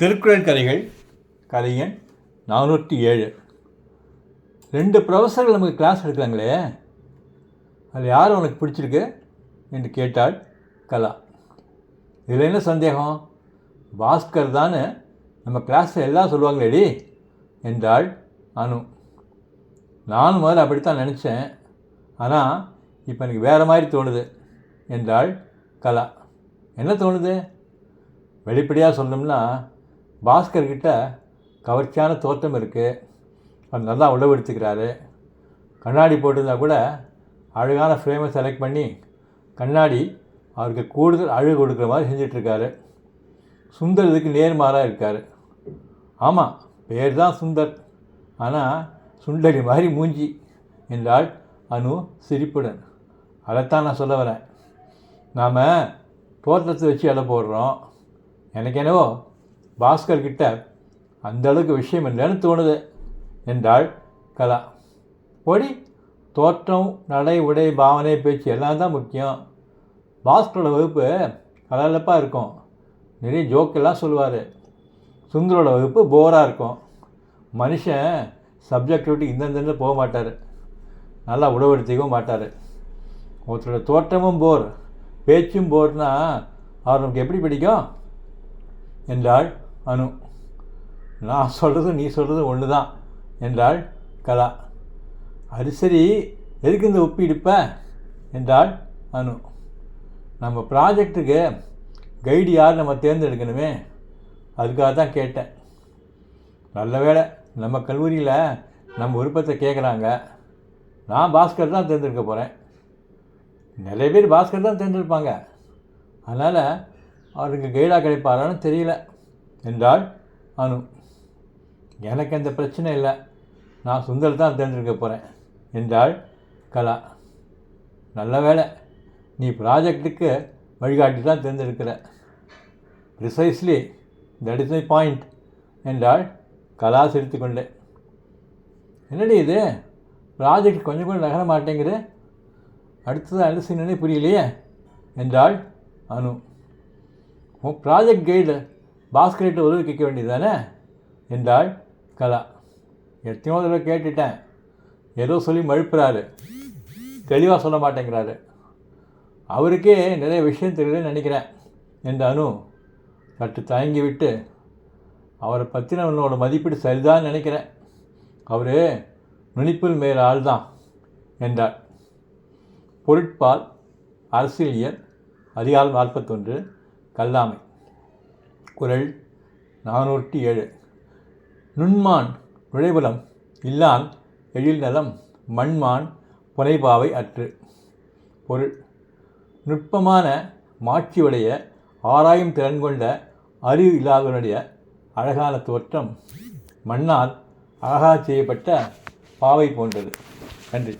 திருக்குறள் கதைகள் கலைஞன் நானூற்றி ஏழு. ரெண்டு ப்ரொஃபஸர்கள் நமக்கு கிளாஸ் எடுக்கிறாங்களே அது யார் உனக்கு பிடிச்சிருக்கு? என்று கேட்டாள் கலா. இதில் என்ன சந்தேகம்? பாஸ்கர் தான் நம்ம கிளாஸில் எல்லாம் சொல்லுவாங்களேடி என்றாள் அனு. நானும் முதல்ல அப்படித்தான் நினச்சேன். ஆனால் இப்போ எனக்கு வேறு மாதிரி தோணுது என்றாள் கலா. என்ன தோணுது? வெளிப்படையாக சொல்லணும்னா பாஸ்கர்கிட்ட கவர்ச்சியான தோற்றம் இருக்குது அவர் நல்லா உழவெடுத்துக்கிறாரு கண்ணாடி போட்டிருந்தா கூட அழகான ஃப்ரேமை செலக்ட் பண்ணி கண்ணாடி அவருக்கு கூடுதல் அழகு கொடுக்குற மாதிரி செஞ்சிட்ருக்காரு. சுந்தர் இதுக்கு நேர்மாறாக இருக்கார். ஆமாம் பேர் தான் சுந்தர். ஆனால் சுண்டலி மாதிரி மூஞ்சி என்றால் அனு சிரிப்புடன். அதைத்தான் நான் சொல்ல வரேன். நாம் தோற்றத்தை வச்சு இலை போடுறோம். எனக்கு என்னவோ பாஸ்கர் கிட்ட அந்த அளவுக்கு விஷயம் இல்லைன்னு தோணுது என்றாள் கலா. ஓடி தோற்றம் நடை உடை பாவனை பேச்சு எல்லாம் தான் முக்கியம். பாஸ்கரோட வகுப்பு கலகலப்பாக இருக்கும். நிறைய ஜோக்கெல்லாம் சொல்லுவார். சுந்தரோட வகுப்பு போராக இருக்கும். மனுஷன் சப்ஜெக்ட் விட்டு இந்தந்த போக மாட்டார். நல்லா உடவெடுத்திக்கவும் மாட்டார். ஒருத்தரோட தோற்றமும் போர் பேச்சும் போர்னால் அவர் நமக்கு எப்படி பிடிக்கும்? என்றாள் அனு நான் சொல்கிறது நீ சொல்கிறது ஒன்று தான் என்றாள் கலா. அது சரி எதுக்கு இந்த உப்பி என்றாள் அனு. நம்ம ப்ராஜெக்ட்டுக்கு கைடு யார் நம்ம தேர்ந்தெடுக்கணுமே? அதுக்காக தான் கேட்டேன். நல்ல வேளை நம்ம கல்லூரியில் நம்ம விருப்பத்தை கேட்குறாங்க நான் பாஸ்கர் தான் தேர்ந்தெடுக்க போகிறேன் நிறைய பேர் பாஸ்கர் தான் தேர்ந்தெடுப்பாங்க. அதனால் அவருக்கு கைடாக கிடைப்பாரான்னு தெரியல. என்றாள் அனு. எனக்கு அந்த பிரச்சனை இல்லை. நான் சுந்தர் தான் தேர்ந்தெடுக்க போகிறேன் என்றாள் கலா. நல்ல வேலை நீ ப்ராஜெக்ட்டுக்கு வழிகாட்டி தான் தேர்ந்தெடுக்கிற. Precisely that is my point என்றாள் கலா சிரித்து கொண்டு. என்னடி இது? ப்ராஜெக்ட் கொஞ்சம் கூட நகர மாட்டேங்குது. அடுத்தது என்ன புரியலையே? என்றாள் அனு. உன் ப்ராஜெக்ட் கைடு பாஸ்கர்கிட்ட உதவி கேட்க வேண்டியது தானே என்றாள் கலா. எத்தனையோ தடவை கேட்டுட்டேன். ஏதோ சொல்லி மழுப்புறாரு. தெளிவாக சொல்ல மாட்டேங்கிறாரு. அவருக்கே நிறைய விஷயம் தெரியலன்னு நினைக்கிறேன் என்ற அனு சற்று தயங்கி விட்டு அவரை பற்றின உன்னோட மதிப்பீடு சரிதான் நினைக்கிறேன். அவர் நுனிப்பில் மேல் ஆள் தான் என்றார் பொருட்பால் அரசியலியல் அதிகாரம் நாற்பத்தொன்று கல்லாமை. குரல் நானூற்றி ஏழு. நுண்மான் நுழைபுலம் இல்லான் எழில் நலம் மண்மான் புனைபாவை அற்று. பொருள் நுட்பமான மாட்சியுடைய ஆராயும் திறன் கொண்ட அறிவு இல்லாதவனுடைய அழகான தோற்றம் மண்ணால் அழகாக செய்யப்பட்ட பாவை போன்றது. நன்றி.